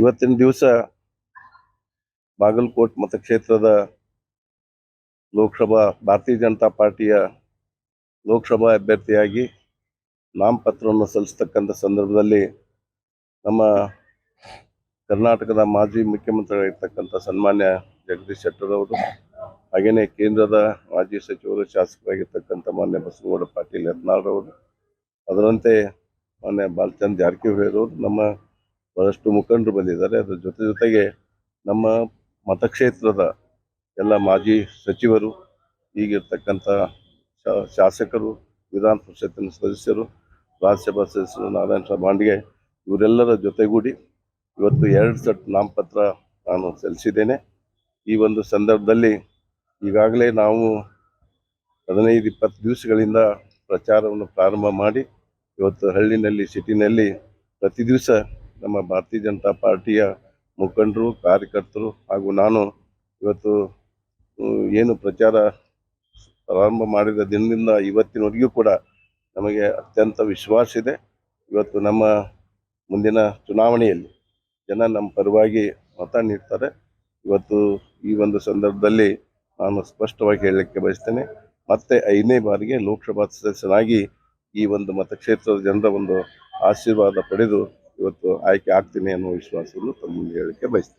ಇವತ್ತಿನ ದಿವಸ ಬಾಗಲಕೋಟ್ ಮತಕ್ಷೇತ್ರದ ಲೋಕಸಭಾ, ಭಾರತೀಯ ಜನತಾ ಪಾರ್ಟಿಯ ಲೋಕಸಭಾ ಅಭ್ಯರ್ಥಿಯಾಗಿ ನಾಮಪತ್ರವನ್ನು ಸಲ್ಲಿಸ್ತಕ್ಕಂಥ ಸಂದರ್ಭದಲ್ಲಿ ನಮ್ಮ ಕರ್ನಾಟಕದ ಮಾಜಿ ಮುಖ್ಯಮಂತ್ರಿಯಾಗಿರ್ತಕ್ಕಂಥ ಸನ್ಮಾನ್ಯ ಜಗದೀಶ್ ಶೆಟ್ಟರ್ ಅವರು ಹಾಗೆಯೇ ಕೇಂದ್ರದ ಮಾಜಿ ಸಚಿವರು, ಶಾಸಕರಾಗಿರ್ತಕ್ಕಂಥ ಮಾನ್ಯ ಬಸವಗೌಡ ಪಾಟೀಲ್ ಯತ್ನಾಳರವರು ಅದರಂತೆ ಮಾನ್ಯ ಬಾಲಚಂದ್ ಜಾರಕಿಹೊಳಿ ಅವರು, ನಮ್ಮ ಬಹಳಷ್ಟು ಮುಖಂಡರು ಬಂದಿದ್ದಾರೆ. ಅದರ ಜೊತೆ ಜೊತೆಗೆ ನಮ್ಮ ಮತಕ್ಷೇತ್ರದ ಎಲ್ಲ ಮಾಜಿ ಸಚಿವರು, ಈಗಿರ್ತಕ್ಕಂಥ ಶಾಸಕರು, ವಿಧಾನ ಪರಿಷತ್ತಿನ ಸದಸ್ಯರು, ರಾಜ್ಯಸಭಾ ಸದಸ್ಯರು, ನಾರಾಯಣ ಸ್ವಾಮಿ ಮಾಂಡ್ಗೆ ಇವರೆಲ್ಲರ ಜೊತೆಗೂಡಿ ಇವತ್ತು ಎರಡು ಸೆಟ್ ನಾಮಪತ್ರ ನಾನು ಸಲ್ಲಿಸಿದ್ದೇನೆ. ಈ ಒಂದು ಸಂದರ್ಭದಲ್ಲಿ ಈಗಾಗಲೇ ನಾವು ಹದಿನೈದು ಇಪ್ಪತ್ತು ದಿವಸಗಳಿಂದ ಪ್ರಚಾರವನ್ನು ಪ್ರಾರಂಭ ಮಾಡಿ, ಇವತ್ತು ಹಳ್ಳಿನಲ್ಲಿ, ಸಿಟಿನಲ್ಲಿ ಪ್ರತಿ ದಿವಸ ನಮ್ಮ ಭಾರತೀಯ ಜನತಾ ಪಾರ್ಟಿಯ ಮುಖಂಡರು, ಕಾರ್ಯಕರ್ತರು ಹಾಗೂ ನಾನು ಇವತ್ತು ಏನು ಪ್ರಚಾರ ಪ್ರಾರಂಭ ಮಾಡಿದ ದಿನದಿಂದ ಇವತ್ತಿನವರೆಗೂ ಕೂಡ ನಮಗೆ ಅತ್ಯಂತ ವಿಶ್ವಾಸ ಇದೆ. ಇವತ್ತು ನಮ್ಮ ಮುಂದಿನ ಚುನಾವಣೆಯಲ್ಲಿ ಜನ ನಮ್ಮ ಪರವಾಗಿ ಮತ ನೀಡ್ತಾರೆ. ಇವತ್ತು ಈ ಒಂದು ಸಂದರ್ಭದಲ್ಲಿ ನಾನು ಸ್ಪಷ್ಟವಾಗಿ ಹೇಳಲಿಕ್ಕೆ ಬಯಸ್ತೇನೆ, ಮತ್ತೆ ಐದನೇ ಬಾರಿಗೆ ಲೋಕಸಭಾ ಸದಸ್ಯನಾಗಿ ಈ ಒಂದು ಮತಕ್ಷೇತ್ರದ ಜನರ ಒಂದು ಆಶೀರ್ವಾದ ಪಡೆದು ಇವತ್ತು ಆಯ್ಕೆ ಆಗ್ತೀನಿ ಅನ್ನೋ ವಿಶ್ವಾಸವನ್ನು ತಮ್ಮ ಮುಂದೆ ಹೇಳಲಿಕ್ಕೆ ಬಯಸ್ತೇನೆ.